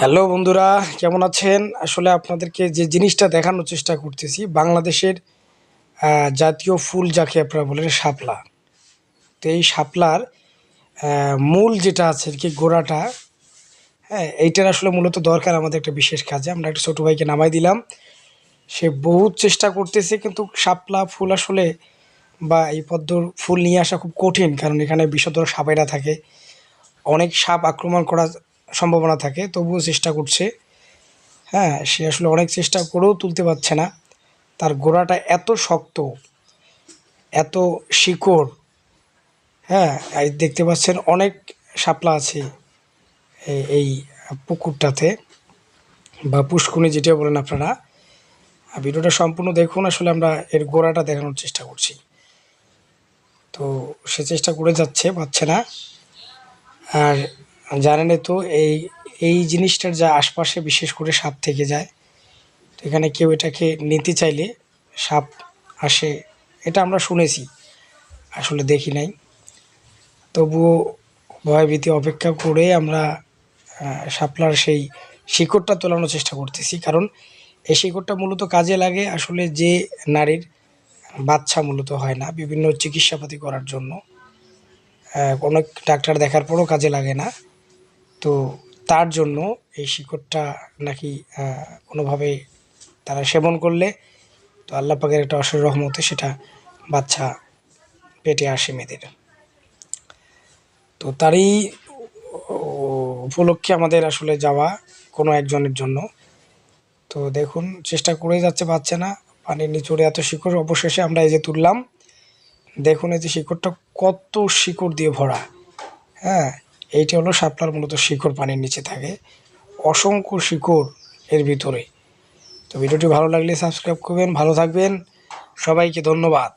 Hello বন্ধুরা, কেমন আছেন? আসলে আপনাদেরকে যে জিনিসটা দেখানোর চেষ্টা করতেছি, বাংলাদেশের জাতীয় ফুল যাকে আপনারা বলেন শাপলা। তো এই শাপলার মূল যেটা আছে আর কি, গোড়াটা হ্যাঁ এইটার আসলে মূলত দরকার আমাদের একটা বিশেষ কাজে। আমরা একটা ছোটো ভাইকে নামাই দিলাম। সে বহুত চেষ্টা করতেছে, কিন্তু শাপলা ফুল আসলে বা এই পদ্মর ফুল নিয়ে আসা খুব কঠিন, কারণ এখানে বিষধর সাপেরা থাকে। অনেক সাপ আক্রমণ করার সম্ভাবনা থাকে, তবুও চেষ্টা করছে। হ্যাঁ সে আসলে অনেক চেষ্টা করেও তুলতে পারছে না। তার গোড়াটা এত শক্ত, এত শিকড় হ্যাঁ দেখতে পাচ্ছেন অনেক শাপলা আছে এই- পুকুরটাতে বা পুষ্কুনি যেটা বলেন আপনারা। ভিডিওটা সম্পূর্ণ দেখুন, আসলে আমরা এর গোড়াটা দেখানোর চেষ্টা করছি। তো সে চেষ্টা করে যাচ্ছে, পাচ্ছে না। আর জানেনই তো এই এই জিনিসটার যা আশপাশে বিশেষ করে সাপ থেকে যায় তো এখানে কেউ এটাকে নিতে চাইলে সাপ আসে এটা আমরা শুনেছি আসলে দেখি নাই। তবুও ভয়ভীতি অপেক্ষা করে আমরা আহ, শাপলার সেই শিকড়টা তোলানোর চেষ্টা করতেছি কারণ এই শিকড়টা মূলত কাজে লাগে আসলে যে নারীর বাচ্চা মূলত হয় না বিভিন্ন চিকিৎসাপাতি করার জন্য। অনেক ডাক্তার দেখার পরও কাজে লাগে না। তো তার জন্য এই শিকড়টা নাকি কোনোভাবে তারা সেবন করলে তো আল্লাহ পাকের একটা অসুর রহমতে সেটা বাচ্চা পেটে আসে মেয়েদের। তো তারই উপলক্ষে আমাদের আসলে যাওয়া কোনো একজনের জন্য। তো দেখুন, চেষ্টা করে যাচ্ছে পাচ্ছে না পানির নিচড়ে এত শিকড়, অবশেষে আমরা এই যে তুললাম। দেখুন এই যে শিকড়টা কত শিকড় দিয়ে ভরা। হ্যাঁ এইটা হলো শাপলার মূলত শিকড় পানির নিচে থাকে। অসংখ্য শিকড় এর ভিতরে। তো ভিডিওটি ভালো লাগলে সাবস্ক্রাইব করবেন, ভালো থাকবেন। সবাইকে ধন্যবাদ।